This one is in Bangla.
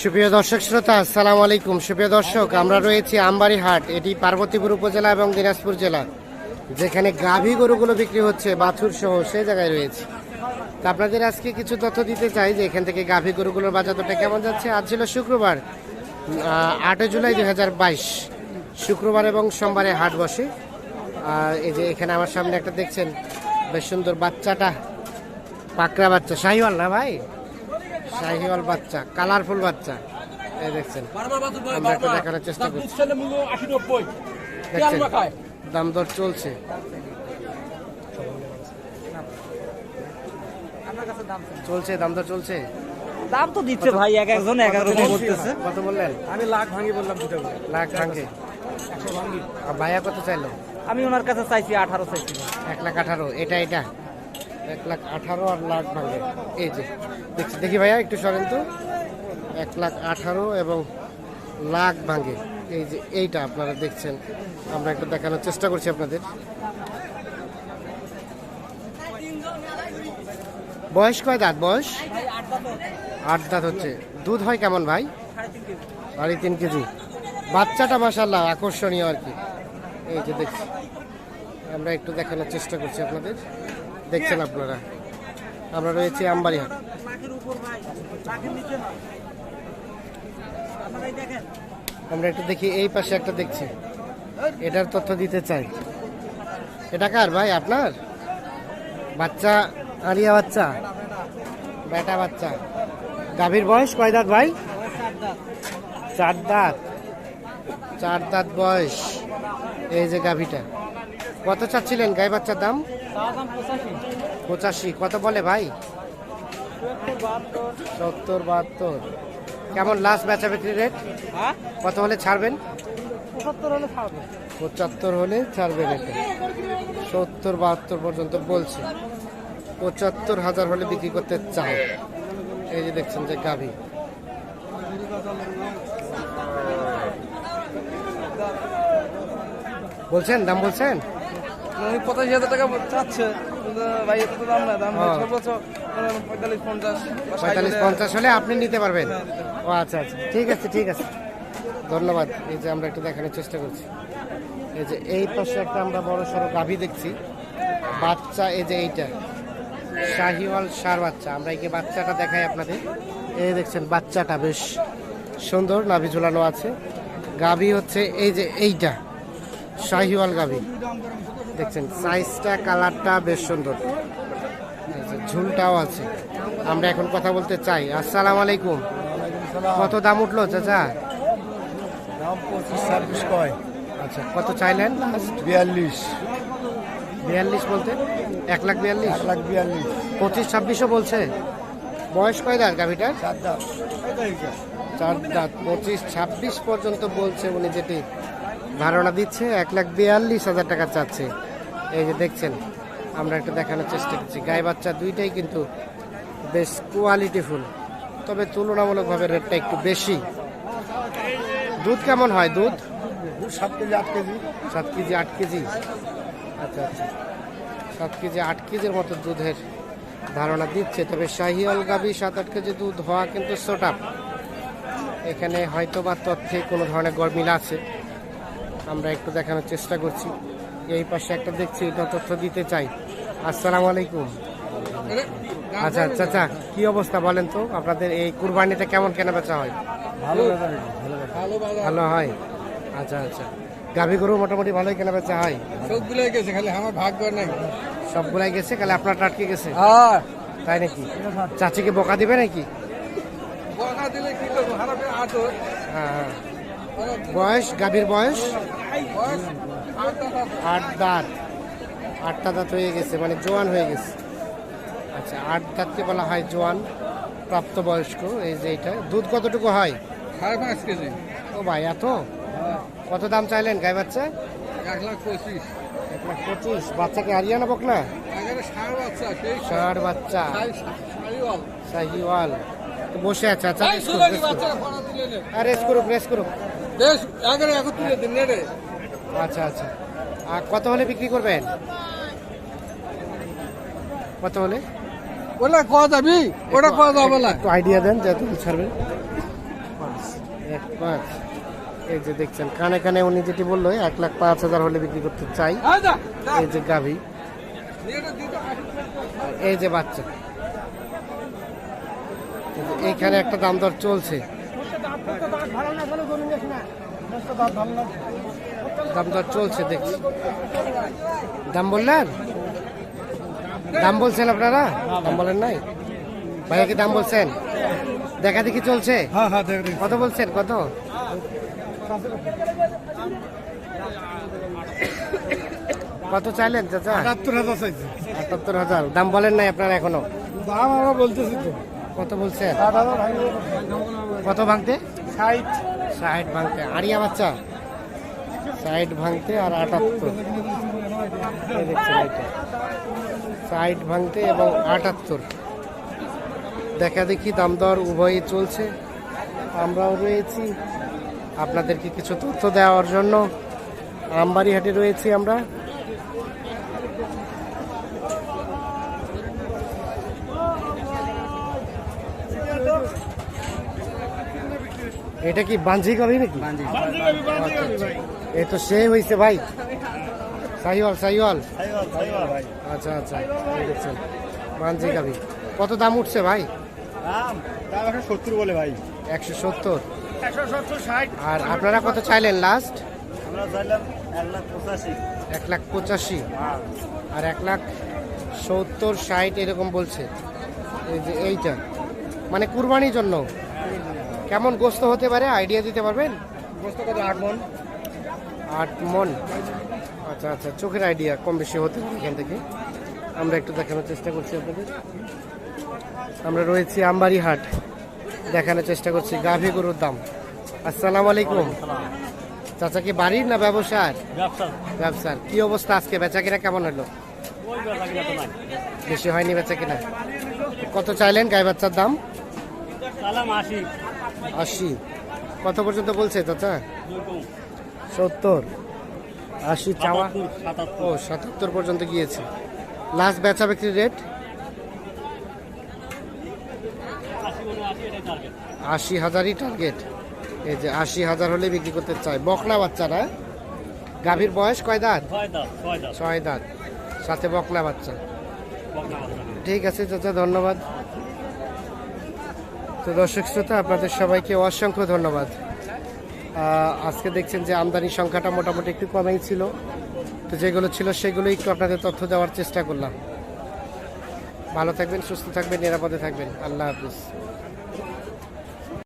সুপ্রিয় দর্শক শ্রোতা, আসসালামু আলাইকুম। সুপ্রিয় দর্শক, আমরা রয়েছি আমবাড়ি হাট এটি পার্বতীপুর উপজেলা এবং দিনাজপুর জেলা, যেখানে গাভী গরুগুলো বিক্রি হচ্ছে, বাছুর সহ সে জায়গায় রয়েছে। তা আপনাদের আজকে কিছু তথ্য দিতে চাই যে এখান থেকে গাভী গরুগুলোর বাজার দরটা কেমন যাচ্ছে? আজ ছিল শুক্রবার আটই জুলাই দুই হাজার বাইশ। শুক্রবার এবং সোমবারে হাট বসে। এই যে এখানে আমার সামনে একটা দেখছেন, বেশ সুন্দর বাচ্চাটা, পাকড়া বাচ্চা। শাহিওয়াল না ভাই? শাহিওয়াল বাচ্চা কালারফুল বাচ্চা। এই দেখছেন আমরা একটু দেখানোর চেষ্টা করছি। দেখছেন দাম দর চলছে। চলছে। দাম দর চলছে? দাম তো দিচ্ছে ভাই এক একজন এক এক রকম বলতেছে। কত বললেন? আমি লাখ ভাঙি বললাম দুটো লাখ আর ভাইয়া কত চাইলো? আমি ওনার কাছে চাইছি আঠারো চাইছি। এক লাখ আঠারো এটা এটা। এক লাখ আঠারো আর লাখ ভাঙে। এই যে দেখি ভাইয়া, একটু সরেন তো। এক লাখ আঠারো এবং লাখ ভাঙে। এই যে এইটা আপনারা দেখছেন, আমরা একটু দেখানোর চেষ্টা করছি আপনাদের। বয়স কয় দাঁত, বয়স? আট দাঁত হচ্ছে। দুধ হয় কেমন ভাই? সাড়ে তিন কেজি। বাচ্চাটা মাসাল্লাহ আকর্ষণীয় আর কি। এই যে দেখছি, আমরা একটু দেখানোর চেষ্টা করছি আপনাদের। দেখছেন আপনারা? আমরা রয়েছি আমবাড়িহাট আমরা একটু দেখি, এই পাশে একটা দেখছি। এটার তথ্য দিতে চাই। এটা কার ভাই, আপনার? বাচ্চা, আরিয়া বাচ্চা? বেটা বাচ্চা। গাভীর বয়স কয় দাঁত ভাই? চার দাঁত। চার দাঁত বয়স। এই যে গাভীটা। কত চাচ্ছিলেন গাই বাচ্চার দাম? পঁচাশি কত বলে ভাই? সত্তর বাহাত্তর। কেমন লাস্ট বেচা বিক্রি রেট হ্যাঁ? কত হলে ছাড়বেন? পঁচাত্তর হলে ছাড়বেন এটা। সত্তর বাহাত্তর পর্যন্ত বলছে। পঁচাত্তর হাজার হলে বিক্রি করতে চাই এই যে দেখছেন যে গাভী। বলছেন? দাম বলছেন? পঁচাশি হাজার টাকা চাচ্ছে। ভাই এত তো দাম না দাম। সর্বোচ্চ পঁয়তাল্লিশ পঞ্চাশ পঁয়তাল্লিশ হলে- পঞ্চাশ হলে আপনি নিতে পারবেন। হ্যাঁ, দিতে পারব। ও আচ্ছা আচ্ছা। ঠিক আছে ঠিক আছে। ধন্যবাদ। এই যে আমরা একটু দেখানোর চেষ্টা করছি। এই যে এই পাশে একটা আমরা বড় সড়ো গাভী দেখছি। বাচ্চা এই যে এইটা। শাহিওয়াল সার বাচ্চা। আমরা এই বাচ্চাটা দেখাই আপনাদের। এই দেখছেন বাচ্চাটা বেশ সুন্দর নাভি ঝুলানো আছে। গাভী হচ্ছে এই যে এইটা। শাহিওয়াল গাভী। দেখছেন সাইজটা কালারটা বেশ সুন্দর। ঝুলটাও আছে। আমরা এখন কথা বলতে চাই। আসসালামু আলাইকুম। কত দাম উঠল চাচা? দাম পঁচিশ ছাব্বিশ কয়? আচ্ছা কত চাইলেন? বিয়াল্লিশ। বিয়াল্লিশ বলতে? এক লাখ বিয়াল্লিশ? লাখ বিয়াল্লিশ। পঁচিশ ছাব্বিশও বলছে? বয়স কয় দাঁত গাভিটার চার দাঁত। পঁচিশ ছাব্বিশ পর্যন্ত বলছে উনি যেটি ধারণা দিচ্ছে এক লাখ বিয়াল্লিশ হাজার টাকা চাচ্ছে। এই যে দেখছেন আমরা একটু দেখানোর চেষ্টা করছি। গায়ে বাচ্চা দুইটাই কিন্তু বেশ কোয়ালিটিফুল তবে তুলনামূলকভাবে রেটটা একটু বেশি। দুধ কেমন হয় দুধ? সাত কেজি আট কেজি। সাত কেজি আট কেজি? আচ্ছা আচ্ছা। সাত কেজি আট কেজির মতো দুধের ধারণা দিচ্ছে তবে শাহিওয়াল গাবি সাত আট কেজি দুধ হওয়া কিন্তু সোটাপ এখানে হয়তো বা তথ্যে কোনো ধরনের গরমিল আছে। আমরা একটু দেখানোর চেষ্টা করছি। এই পাশে একটা দেখছি এটা তথ্য দিতে চাই। আসসালামু আলাইকুম। আচ্ছা আচ্ছা আচ্ছা কি অবস্থা বলেন তো? আপনাদের এই কুরবানিতে কেমন কেনা বেচা হয়? ভালো ভালো ভালো হয়? আচ্ছা আচ্ছা। গাভী গরু মোটামুটি ভালোই কেনা বেচা হয়? সবগুলো গেছে খালি আমার ভাগ্য নাই। সবগুলাই গেছে কালে আপনার টাটকে গেছে? হ্যাঁ। তাই নাকি? চাচিকে বোকা দিবে নাকি? বকা দিলে কি করব? হ্যাঁ হ্যাঁ। বয়স? গাভীর বয়স? আট দাঁত। আটটা দাঁত হয়ে গেছে মানে জোয়ান হয়ে গেছে। আচ্ছা আট দাঁতকে বলা হয় জোয়ান প্রাপ্তবয়স্ক এই যে এটা। দুধ কতটুকু হয়? সাড়ে পাঁচ কেজি। ও ভাই এত? কত দাম চাইলেন গাই বাচ্চা? এক লাখ পঁচিশ। এক লাখ পঁচিশ। বাচ্চাকে হারিয়ে না বক না ষাট বাচ্চা তো বসে আছে আচ্ছা রেস করুক রেস করুক। আর রেস করুক আচ্ছা আচ্ছা। আর কত হলে বিক্রি করবেন? কত হলে? ওটা কয়া যাবি? ওটা কয়া যাবে না একটু আইডিয়া দেন যে এত ছাড়বেন এক পাঁচ। এই যে দেখছেন কানে কানে উনি যেটি বলল এক লাখ পাঁচ হাজার হলে বিক্রি করতে চাই। এই যে গাভী। এই যে বাচ্চা। এই এইখানে একটা দাম দর চলছে। দাম দর চলছে দেখছি। দাম বললেন? দাম বলছেন আপনারা? দাম বলেন নাই? ভাইয়া কি দাম বলছেন? দেখা দেখি চলছে? হ্যাঁ হ্যাঁ কত বলছেন কত? কত চাইলেন চাচা? একাত্তর হাজার চাইছি। আটাত্তর হাজার। দাম বলেন নাই আপনারা এখনও? দাম আমরা বলতেছি তো। কত বলছেন ভাঙবে কত ভাঙতে? ষাট। ষাট ভাঙতে। আরিয়া বাচ্চা? ষাট ভাঙতে আর আটাত্তর। দেখছেন এটা ষাট ভাঙতে এবং আটাত্তর। দেখা দেখি দাম দর উভয়ই চলছে। আমরাও রয়েছি। আপনাদেরকে কিছু তথ্য দেওয়ার জন্য। আমবাড়িহাটে রয়েছি আমরা। এটা কি বাঞ্ঝি কবি নাকি? এই তো সে হয়েছে ভাই। সাইওয়াল সাইওয়াল আচ্ছা আচ্ছা। দেখছেন বাঞ্ঝি গাবি কত দাম উঠছে ভাই? দাম এখন সত্তর বলে ভাই। একশো সত্তর। একশো আর আপনারা কত চাইলেন লাস্ট এক লাখ পঁচাশি। এক লাখ পঁচাশি। আর এক লাখ সত্তর ষাট এরকম বলছে। এই যে এইটা। মানে কুরবানির জন্য। কেমন গোস্ত হতে পারে? আইডিয়া দিতে পারবেন? গোস্ত কত? আট মন। আট মন। আচ্ছা আচ্ছা চোখের আইডিয়া কম বেশি হতে পারে এখান থেকে। আমরা একটু দেখানোর চেষ্টা করছি আপনাদের। আমরা রয়েছি আমবাড়ি হাট দেখানোর চেষ্টা করছি গাভী গরুর দাম। আসসালামু আলাইকুম। চাচা কি বাড়ির না ব্যবসার? ব্যবসার। কি অবস্থা আজকে? বেচা কিনা কেমন হলো? বেশি হয়নি বেচা কিনা কত চাইলেন গাই বাচ্চার দাম? আশি। কত পর্যন্ত বলছে চাচা সত্তর। আশি চাওয়া? ও সাতাত্তর পর্যন্ত গিয়েছে। লাস্ট বেচা বিক্রির রেট আশি হাজারই টার্গেট এই যে আশি হাজার হলে বিক্রি করতে চাই বকলা বাচ্চারা গাভীর বয়স কয় দাঁত? ছয় দাঁত সাথে বকলা বাচ্চা। ঠিক আছে চাচা ধন্যবাদ। তো দর্শক শ্রোতা, আপনাদের সবাইকে অসংখ্য ধন্যবাদ। আজকে দেখছেন যে আমদানির সংখ্যাটা মোটামুটি একটু কমেই ছিল। তো যেগুলো ছিল সেগুলো একটু আপনাদের তথ্য দেওয়ার চেষ্টা করলাম। ভালো থাকবেন, সুস্থ থাকবেন, নিরাপদে থাকবেন। আল্লাহ হাফিজ।